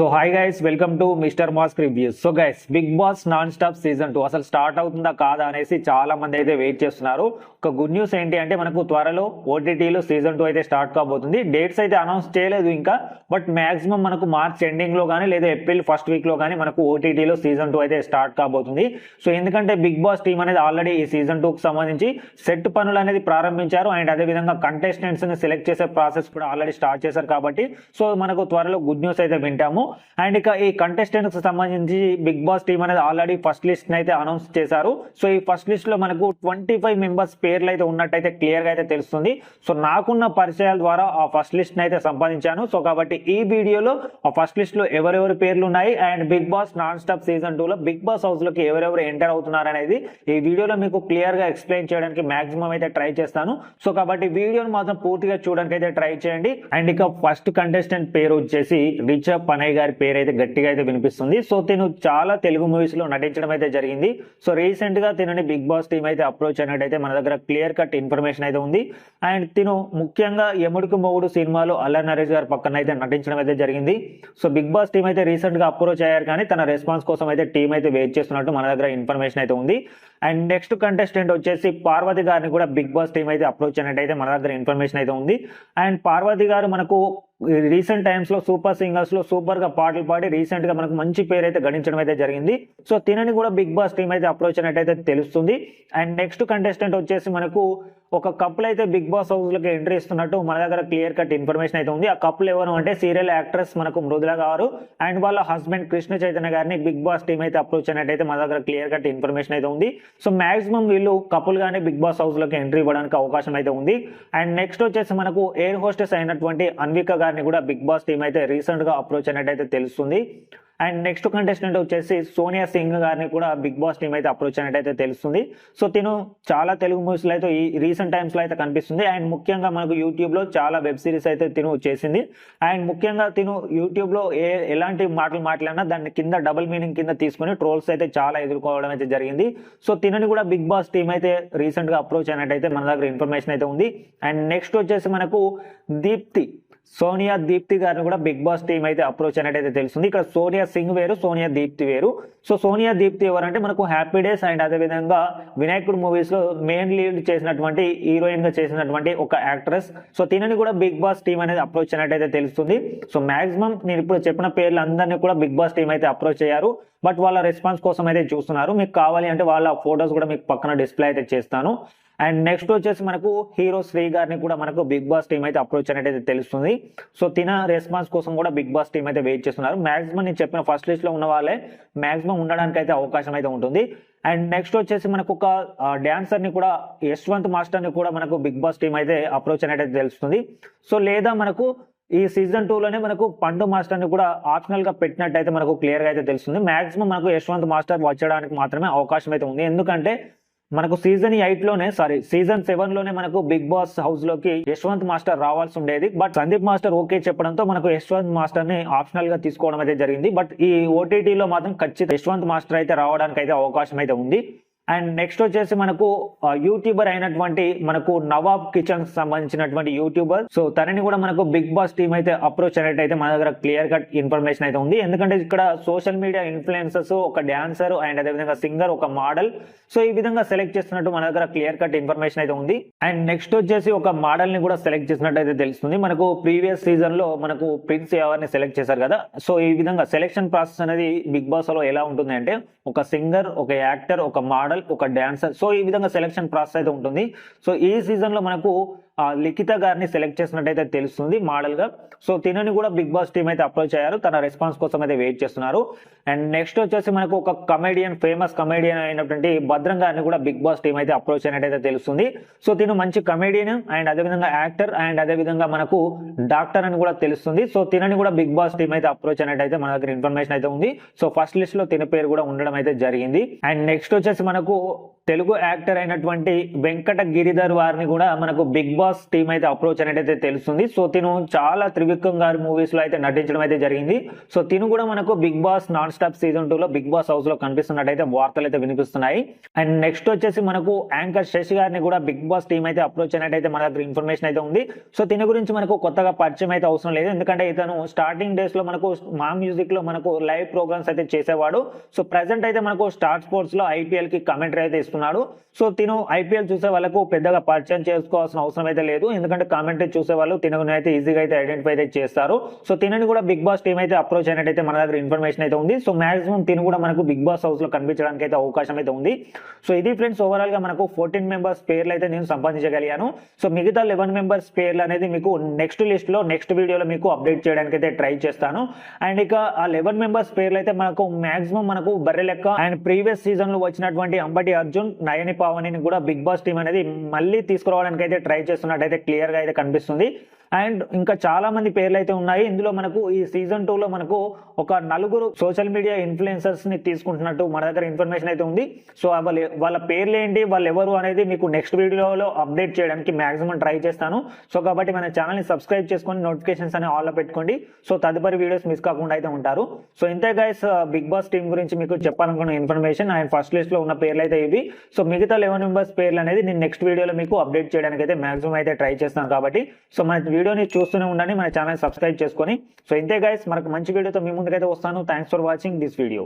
So hi guys welcome to mister mask reviews so guys big boss non stop season two అసలు start అవుతుందా కాదా అనేసి చాలా మంది అయితే వెయిట్ చేస్తున్నారు. ఒక గుడ్ న్యూస్ ఏంటి అంటే మనకు త్వరలో ఓటీటీలో సీజన్ టూ అయితే స్టార్ట్ కాబోతుంది. డేట్స్ అయితే అనౌన్స్ చేయలేదు ఇంకా బట్ మాక్సిమం మనకు మార్చ్ ఎండింగ్లో కానీ లేదా ఏప్రిల్ ఫస్ట్ వీక్లో కానీ మనకు ఓటీటీలో సీజన్ టూ అయితే స్టార్ట్ కాబోతుంది. సో ఎందుకంటే బిగ్ బాస్ టీం అనేది ఆల్రెడీ ఈ సీజన్ టూకి సంబంధించి సెట్ పనులు అనేది ప్రారంభించారు. అండ్ అదే విధంగా కంటెస్టెంట్స్ని సెలెక్ట్ చేసే ప్రాసెస్ కూడా ఆల్రెడీ స్టార్ట్ చేశారు కాబట్టి సో మనకు త్వరలో గుడ్ న్యూస్ అయితే వింటాము. అండ్ ఇక ఈ కంటెస్టెంట్స్ సంబంధించి బిగ్ బాస్ టీం అనేది ఆల్రెడీ ఫస్ట్ లిస్ట్ అయితే అనౌన్స్ చేశారు. సో ఈ ఫస్ట్ లిస్ట్లో మనకు ట్వంటీ ఫైవ్ మెంబర్స్ పేర్లు అయితే ఉన్నట్టయితే క్లియర్గా అయితే తెలుస్తుంది. సో నాకున్న పరిచయాల ద్వారా ఆ ఫస్ట్ లిస్ట్ అయితే సంపాదించాను. సో కాబట్టి ఈ వీడియోలో ఆ ఫస్ట్ లిస్ట్లో ఎవరెవరి పేర్లు ఉన్నాయి? And big boss non stop season two లో బిగ్ బాస్ హౌస్లోకి ఎవరెవరు ఎంటర్ అవుతున్నారు అనేది ఈ వీడియోలో మీకు క్లియర్గా ఎక్స్ప్లెయిన్ చేయడానికి మాక్సిమం అయితే ట్రై చేస్తాను. సో కాబట్టి వీడియోను మాత్రం పూర్తిగా చూడడానికి అయితే ట్రై చేయండి. అండ్ ఇక ఫస్ట్ కంటెస్టెంట్ పేరు వచ్చేసి రిచబ్ పనయ్ గారి పేరు అయితే గట్టిగా అయితే వినిపిస్తుంది. సో తిను చాలా తెలుగు మూవీస్లో నటించడం అయితే జరిగింది. సో రీసెంట్గా తినని బిగ్ బాస్ టీం అయితే అప్రోచ్ అయినట్టయితే మన దగ్గర క్లియర్ కట్ ఇన్ఫర్మేషన్ అయితే ఉంది. అండ్ తిను ముఖ్యంగా యముడికి మొగుడు సినిమాలో అల్లా నరేష్ గారి పక్కన అయితే నటించడం అయితే జరిగింది. సో బిగ్ బాస్ టీం అయితే రీసెంట్గా అప్రోచ్ అయ్యారు కానీ తన రెస్పాన్స్ కోసం అయితే టీం అయితే వెయిట్ చేస్తున్నట్టు మన దగ్గర ఇన్ఫర్మేషన్ అయితే ఉంది. అండ్ నెక్స్ట్ కంటెస్టెంట్ వచ్చేసి పార్వతి గారిని కూడా బిగ్ బాస్ టీం అయితే అప్రోచ్ అయినట్టయితే మన దగ్గర ఇన్ఫర్మేషన్ అయితే ఉంది. అండ్ పార్వతి గారు మనకు రీసెంట్ టైమ్స్లో సూపర్ సింగర్స్లో సూపర్గా పాటలు పాడి రీసెంట్గా మనకు మంచి పేరు అయితే గణించడం అయితే జరిగింది. సో తినని కూడా బిగ్ బాస్ టీం అయితే అప్రోచ్ అయినట్టయితే తెలుస్తుంది. అండ్ నెక్స్ట్ కంటెస్టెంట్ వచ్చేసి మనకు ఒక కప్పులు అయితే బిగ్ బాస్ హౌస్లోకి ఎంట్రీ ఇస్తున్నట్టు మన దగ్గర క్లియర్ కట్ ఇన్ఫర్మేషన్ అయితే ఉంది. ఆ కప్పులు ఎవరు అంటే సీరియల్ యాక్ట్రెస్ మనకు మృదుల గారు అండ్ వాళ్ళ హస్బెండ్ కృష్ణ చైతన్య గారిని బిగ్ బాస్ టీం అయితే అప్రోచ్ అయినట్టయితే మన దగ్గర క్లియర్ కట్ ఇన్ఫర్మేషన్ అయితే ఉంది. సో మాక్సిమం వీళ్ళు కపుల్ గానే బిగ్ బాస్ హౌస్లకు ఎంట్రీ ఇవ్వడానికి అవకాశం అయితే ఉంది. అండ్ నెక్స్ట్ వచ్చేసి మనకు ఎయిర్ హోస్టెస్ అయినటువంటి అన్విక గారిని కూడా బిగ్ బాస్ టీం అయితే రీసెంట్గా అప్రోచ్ అయినట్టయితే తెలుస్తుంది. అండ్ నెక్స్ట్ కంటెస్టెంట్ వచ్చేసి సోనియా సింగ్ గారిని కూడా బిగ్ బాస్ టీం అయితే అప్రోచ్ అయినట్టయితే తెలుస్తుంది. సో తిను చాలా తెలుగు మూవీస్లో అయితే ఈ రీసెంట్ టైమ్స్లో అయితే కనిపిస్తుంది. అండ్ ముఖ్యంగా మనకు యూట్యూబ్లో చాలా వెబ్ సిరీస్ అయితే తిను చేసింది. అండ్ ముఖ్యంగా తిను యూట్యూబ్లో ఏ ఎలాంటి మాటలు మాట్లాడినా దాన్ని కింద డబుల్ మీనింగ్ కింద తీసుకుని ట్రోల్స్ అయితే చాలా ఎదుర్కోవడం అయితే జరిగింది. సో తినని కూడా బిగ్ బాస్ టీం అయితే రీసెంట్గా అప్రోచ్ అయినట్టయితే మన దగ్గర ఇన్ఫర్మేషన్ అయితే ఉంది. అండ్ నెక్స్ట్ వచ్చేసి మనకు దీప్తి. సోనియా దీప్తి గారిని కూడా బిగ్ బాస్ టీం అయితే అప్రోచ్ అనేది తెలుస్తుంది. ఇక్కడ సోనియా సింగ్ వేరు సోనియా దీప్తి వేరు. సో సోనియా దీప్తి ఎవరంటే మనకు హ్యాపీ డేస్ అండ్ అదే విధంగా వినాయకుడు మూవీస్లో మెయిన్ లీడ్ చేసినటువంటి హీరోయిన్గా చేసినటువంటి ఒక యాక్ట్రెస్ సో తినని కూడా బిగ్ బాస్ టీం అనేది అప్రోచ్ అయినట్టయితే తెలుస్తుంది. సో మాక్సిమం నేను ఇప్పుడు చెప్పిన పేర్లు అందరినీ కూడా బిగ్ బాస్ టీం అయితే అప్రోచ్ అయ్యారు. బట్ వాళ్ళ రెస్పాన్స్ కోసం అయితే చూస్తున్నారు. మీకు కావాలి అంటే వాళ్ళ ఫొటోస్ కూడా మీకు పక్కన డిస్ప్లే అయితే చేస్తాను. అండ్ నెక్స్ట్ వచ్చేసి మనకు హీరో శ్రీ గారిని కూడా మనకు బిగ్ బాస్ టీం అయితే అప్రోచ్ అనేది తెలుస్తుంది. సో తిన రెస్పాన్స్ కోసం కూడా బిగ్ బాస్ టీం అయితే వెయిట్ చేస్తున్నారు. మాక్సిమం నేను చెప్పిన ఫస్ట్ లిస్ట్లో ఉన్న వాళ్ళే మాక్సిమం ఉండడానికి అయితే అవకాశం అయితే ఉంటుంది. అండ్ నెక్స్ట్ వచ్చేసి మనకు ఒక డాన్సర్ని కూడా యశ్వంత్ మాస్టర్ని కూడా మనకు బిగ్ బాస్ టీం అయితే అప్రోచ్ అనేది తెలుస్తుంది. సో లేదా మనకు ఈ సీజన్ టూ లోనే మనకు పండు మాస్టర్ని కూడా ఆప్షనల్గా పెట్టినట్టయితే మనకు క్లియర్గా అయితే తెలుస్తుంది. మాక్సిమం మనకు యశ్వంత్ మాస్టర్ వచ్చడానికి మాత్రమే అవకాశం అయితే ఉంది. ఎందుకంటే మనకు సీజన్ ఎయిట్లోనే సారీ సీజన్ సెవెన్లోనే మనకు బిగ్ బాస్ హౌస్లోకి యశ్వంత్ మాస్టర్ రావాల్సి ఉండేది. బట్ సందీప్ మాస్టర్ ఓకే చెప్పడంతో మనకు యశ్వంత్ మాస్టర్ని ఆప్షనల్గా తీసుకోవడం అయితే జరిగింది. బట్ ఈ ఓటీటీలో మాత్రం ఖచ్చితంగా యశ్వంత్ మాస్టర్ అయితే రావడానికి అయితే అవకాశం అయితే ఉంది. అండ్ నెక్స్ట్ వచ్చేసి మనకు యూట్యూబర్ అయినటువంటి మనకు నవాబ్ కిచెన్ సంబంధించినటువంటి యూట్యూబర్. సో తనని కూడా మనకు బిగ్ బాస్ టీం అయితే అప్రోచ్ అయినట్టయితే మన దగ్గర క్లియర్ కట్ ఇన్ఫర్మేషన్ అయితే ఉంది. ఎందుకంటే ఇక్కడ సోషల్ మీడియా ఇన్ఫ్లుయెన్సర్స్ ఒక డాన్సర్ అండ్ అదేవిధంగా సింగర్ ఒక మోడల్. సో ఈ విధంగా సెలెక్ట్ చేస్తున్నట్టు మన దగ్గర క్లియర్ కట్ ఇన్ఫర్మేషన్ అయితే ఉంది. అండ్ నెక్స్ట్ వచ్చేసి ఒక మోడల్ని కూడా సెలెక్ట్ చేసినట్టు అయితే తెలుస్తుంది. మనకు ప్రీవియస్ సీజన్లో మనకు ప్రిన్స్ ఎవరిని సెలెక్ట్ చేశారు కదా? సో ఈ విధంగా సెలెక్షన్ ప్రాసెస్ అనేది బిగ్ బాస్లో ఎలా ఉంటుంది అంటే ఒక సింగర్ ఒక యాక్టర్ ఒక మోడల్ ఒక డాన్సర్ సో ఈ విధంగా సెలెక్షన్ ప్రాసెస్ అయితే ఉంటుంది. సో ఈ సీజన్లో మనకు లిఖిత గారిని సెలెక్ట్ చేసినట్టయితే తెలుస్తుంది మోడల్గా సో తినని కూడా బిగ్ బాస్ టీం అయితే అప్రోచ్ అయ్యారు. తన రెస్పాన్స్ కోసం అయితే వెయిట్ చేస్తున్నారు. అండ్ నెక్స్ట్ వచ్చేసి మనకు ఒక కమెడియన్ ఫేమస్ కమెడియన్ అయినటువంటి భద్రం గారిని కూడా బిగ్ బాస్ టీం అయితే అప్రోచ్ అయినట్టయితే తెలుస్తుంది. సో తిను మంచి కమెడియన్ అండ్ అదేవిధంగా యాక్టర్ అండ్ అదేవిధంగా మనకు డాక్టర్ అని కూడా తెలుస్తుంది. సో తినని కూడా బిగ్ బాస్ టీం అయితే అప్రోచ్ అయినట్టయితే మన దగ్గర ఇన్ఫర్మేషన్ అయితే ఉంది. సో ఫస్ట్ లిస్ట్లో తిన పేరు కూడా ఉండడం అయితే జరిగింది. అండ్ నెక్స్ట్ వచ్చేసి మనకు తెలుగు యాక్టర్ అయినటువంటి వెంకట గిరిధర్ వారిని కూడా మనకు బిగ్ బాస్ టీం అయితే అప్రోచ్ అనేది అయితే తెలుస్తుంది. సో తిను చాలా త్రివిక్రమ్ గారి మూవీస్లో అయితే నటించడం అయితే జరిగింది. సో తిను కూడా మనకు Bigg Boss non stop season టూలో బిగ్ బాస్ హౌస్లో కనిపిస్తున్నట్టయితే వార్తలు అయితే వినిపిస్తున్నాయి. అండ్ నెక్స్ట్ వచ్చేసి మనకు యాంకర్ శశి గారిని కూడా బిగ్ బాస్ టీం అయితే అప్రోచ్ అయినట్టయితే మన దగ్గర ఇన్ఫర్మేషన్ అయితే ఉంది. సో దీని గురించి మనకు కొత్తగా పరిచయం అయితే అవసరం లేదు. ఎందుకంటే ఇతను స్టార్టింగ్ డేస్లో మనకు మా మ్యూజిక్లో మనకు లైవ్ ప్రోగ్రామ్స్ అయితే చేసేవాడు. సో ప్రెసెంట్ అయితే మనకు స్టార్ స్పోర్ట్స్లో ఐపీఎల్కి ఐపీఎల్కి కమెంటరీ అయితే చేస్తున్నాడు. సో తిను ఐపీఎల్ చూసే వాళ్ళకు పెద్దగా పరిచయం చేసుకోవాల్సిన అవసరం అయితే లేదు. ఎందుకంటే కామెంటరీ చూసే వాళ్ళు తినని అయితే ఈజీగా అయితే ఐడెంటిఫై అయితే చేస్తారు. సో తినని కూడా బిగ్ బాస్ టీం అయితే అప్రోచ్ అయినట్టయితే మన దగ్గర ఇన్ఫర్మేషన్ అయితే ఉంది. సో మాక్సిమం తిను కూడా మనకు బిగ్ బాస్ హౌస్లో కనిపించడానికి అయితే అవకాశం అయితే ఉంది. సో ఇది ఫ్రెండ్స్ ఓవరాల్గా మనకు ఫోర్టీన్ మెంబర్స్ పేర్లు అయితే నేను సంపాదించగలిగాను. సో మిగతా లెవెన్ మెంబర్స్ పేర్లు అనేది మీకు నెక్స్ట్ లిస్ట్లో నెక్స్ట్ వీడియోలో మీకు అప్డేట్ చేయడానికి అయితే ట్రై చేస్తాను. అండ్ ఇక ఆ లెవెన్ మెంబర్స్ పేర్లు అయితే మనకు మాక్సిమం మనకు బర్రె లెక్క అండ్ ప్రీవియస్ సీజన్లో వచ్చినటువంటి అంబటి అర్జున్ నయని పావనిని కూడా బిగ్ బాస్ టీం అనేది మళ్ళీ తీసుకురావడానికి అయితే ట్రై చేస్తున్నట్టయితే క్లియర్గా అయితే కనిపిస్తుంది. అండ్ ఇంకా చాలా మంది పేర్లు అయితే ఉన్నాయి. ఇందులో మనకు ఈ సీజన్ టూలో మనకు ఒక నలుగురు సోషల్ మీడియా ఇన్ఫ్లుయెన్సర్స్ని తీసుకుంటున్నట్టు మన దగ్గర ఇన్ఫర్మేషన్ అయితే ఉంది. సో వాళ్ళ వాళ్ళ పేర్లు ఏంటి వాళ్ళు ఎవరు అనేది మీకు నెక్స్ట్ వీడియోలో అప్డేట్ చేయడానికి మాక్సిమం ట్రై చేస్తాను. సో కాబట్టి మన ఛానల్ని సబ్స్క్రైబ్ చేసుకొని నోటిఫికేషన్స్ అని ఆల్లో పెట్టుకోండి. సో తదుపరి వీడియోస్ మిస్ కాకుండా అయితే ఉంటారు. సో ఇంతే గైస్ బిగ్ బాస్ టీం గురించి మీకు చెప్పాలనుకున్న ఇన్ఫర్మేషన్ అండ్ ఫస్ట్ లిస్ట్లో ఉన్న పేర్లు అయితే ఇవి. సో మిగతా లెవెన్ మెంబర్స్ పేర్లు అనేది నేను నెక్స్ట్ వీడియోలో మీకు అప్డేట్ చేయడానికి అయితే మాక్సిమం అయితే ట్రై చేస్తాను కాబట్టి. సో మన వీడియోని చూస్తూనే ఉండండి మన ఛానల్ సబ్స్క్రైబ్ చేసుకొని. సో ఇంతే గైస్ మనకు మంచి వీడియోతో మీ ముందుకైతే వస్తాను. Thanks for watching this video